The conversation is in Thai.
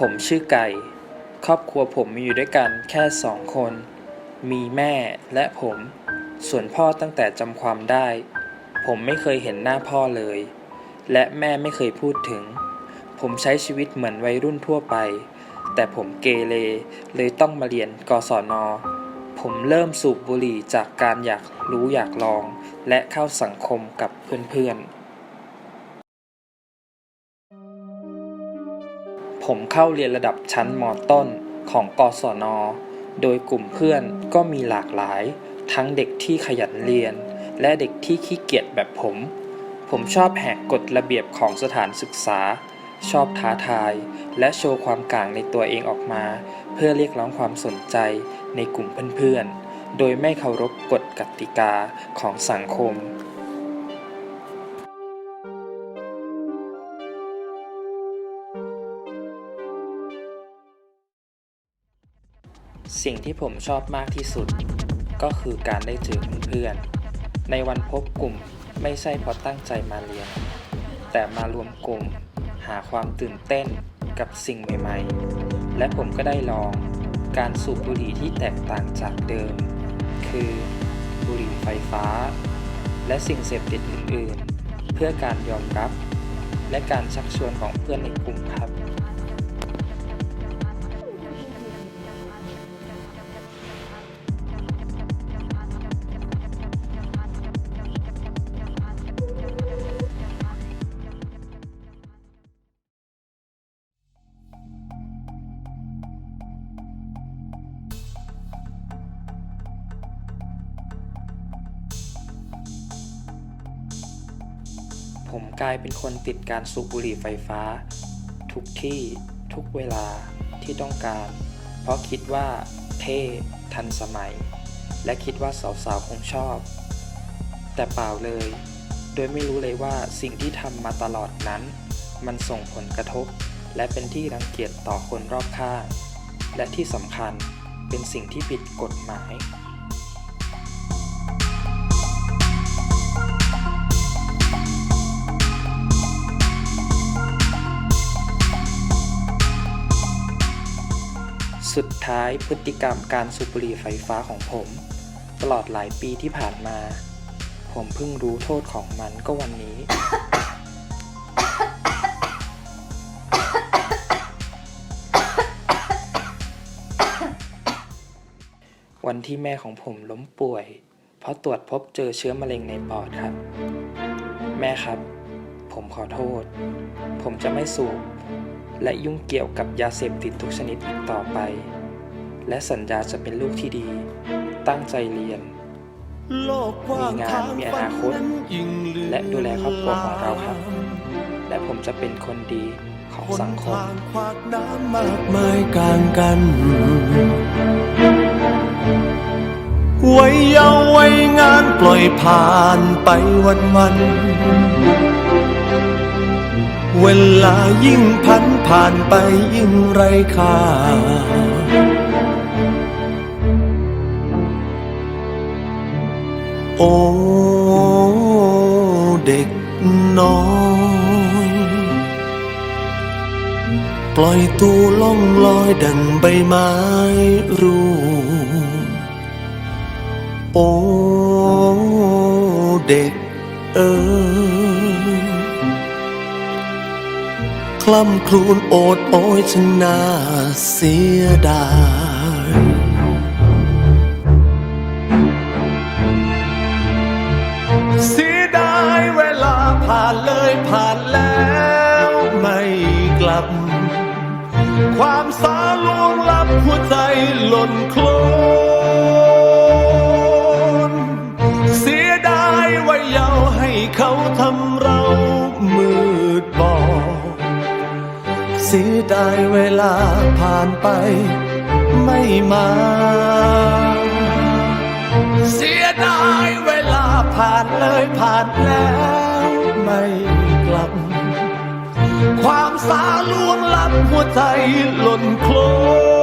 ผมชื่อไก่ ครอบครัวผมมีอยู่ด้วยกันแค่สองคน มีแม่และผม ส่วนพ่อตั้งแต่จำความได้ ผมไม่เคยเห็นหน้าพ่อเลย และแม่ไม่เคยพูดถึง ผมใช้ชีวิตเหมือนวัยรุ่นทั่วไป แต่ผมเกเรเลยต้องมาเรียนกศน ผมเริ่มสูบบุหรี่จากการอยากรู้อยากลอง และเข้าสังคมกับเพื่อนๆ ผมเข้าเรียนระดับชั้นมต้นของกศน โดยกลุ่มเพื่อนก็มีหลากหลาย ทั้งเด็กที่ขยันเรียน และเด็กที่ขี้เกียจแบบผม ผมชอบแหกกฎระเบียบของสถานศึกษา ชอบท้าทาย และโชว์ความก่างในตัวเองออกมา เพื่อเรียกร้องความสนใจในกลุ่มเพื่อนๆ โดยไม่เคารพกฎกติกาของสังคม สิ่งที่ผมชอบมากที่สุด ก็คือการได้เจอเพื่อนๆ ในวันพบกลุ่มไม่ใช่เพราะตั้งใจมาเรียน แต่มารวมกลุ่ม หาความตื่นเต้นกับสิ่งใหม่ๆ และผมก็ได้ลองการสูบบุหรี่ที่แตกต่างจากเดิม คือบุหรี่ไฟฟ้า และสิ่งเสพติดอื่นๆ เพื่อการยอมรับ และการชักชวนของเพื่อนในกลุ่มครับ ผมกลายเป็นคนติดการสูบบุหรี่ไฟฟ้า ทุกที่ทุกเวลาที่ต้องการ เพราะคิดว่า เท่ ทันสมัย และคิดว่าสาวๆคงชอบ แต่เปล่าเลย โดยไม่รู้เลยว่าสิ่งที่ทำมาตลอดนั้น มันส่งผลกระทบ และเป็นที่รังเกียจต่อคนรอบข้างและที่สำคัญเป็นสิ่งที่ผิดกฎหมาย สุดท้ายพฤติกรรมการสูบบุหรี่ไฟฟ้าของผม ตลอดหลายปีที่ผ่านมา ผมเพิ่งรู้โทษของมันก็วันนี้ วันที่แม่ของผมล้มป่วย เพราะตรวจพบเจอเชื้อมะเร็งในปอดครับ แม่ครับ ผมขอโทษ ผมจะไม่สูบ และยุ่งเกี่ยวกับยาเสพติดทุกชนิดอีกต่อไป และสัญญาจะเป็นลูกที่ดี ตั้งใจเรียน มีงานมีอนาคต และดูแลครอบครัวของเราครับ และผมจะเป็นคนดีของสังคมทางขวากน้ำมากมายกางกันไว้เยาว์ไว้งานปล่อยผ่านไปวันวัน เวลายิ่งพันผ่านไปยิ่งไรค่าโอ้เด็กน้อย ปล่อยตัวล่องลอยดังใบไม้ร่วงโอ้เด็ก ล่ำครวญโอดโอยฉันน่าเสียดายเสียดายเวลาผ่านเลยผ่านแล้วไม่กลับ ความสาลวงลับหัวใจหล่นโคลน เสียดายเวลาผ่านไป ไม่มา เสียดายเวลาผ่านเลยผ่านแล้วไม่กลับ ความสาลวงลับหัวใจหล่นโคลน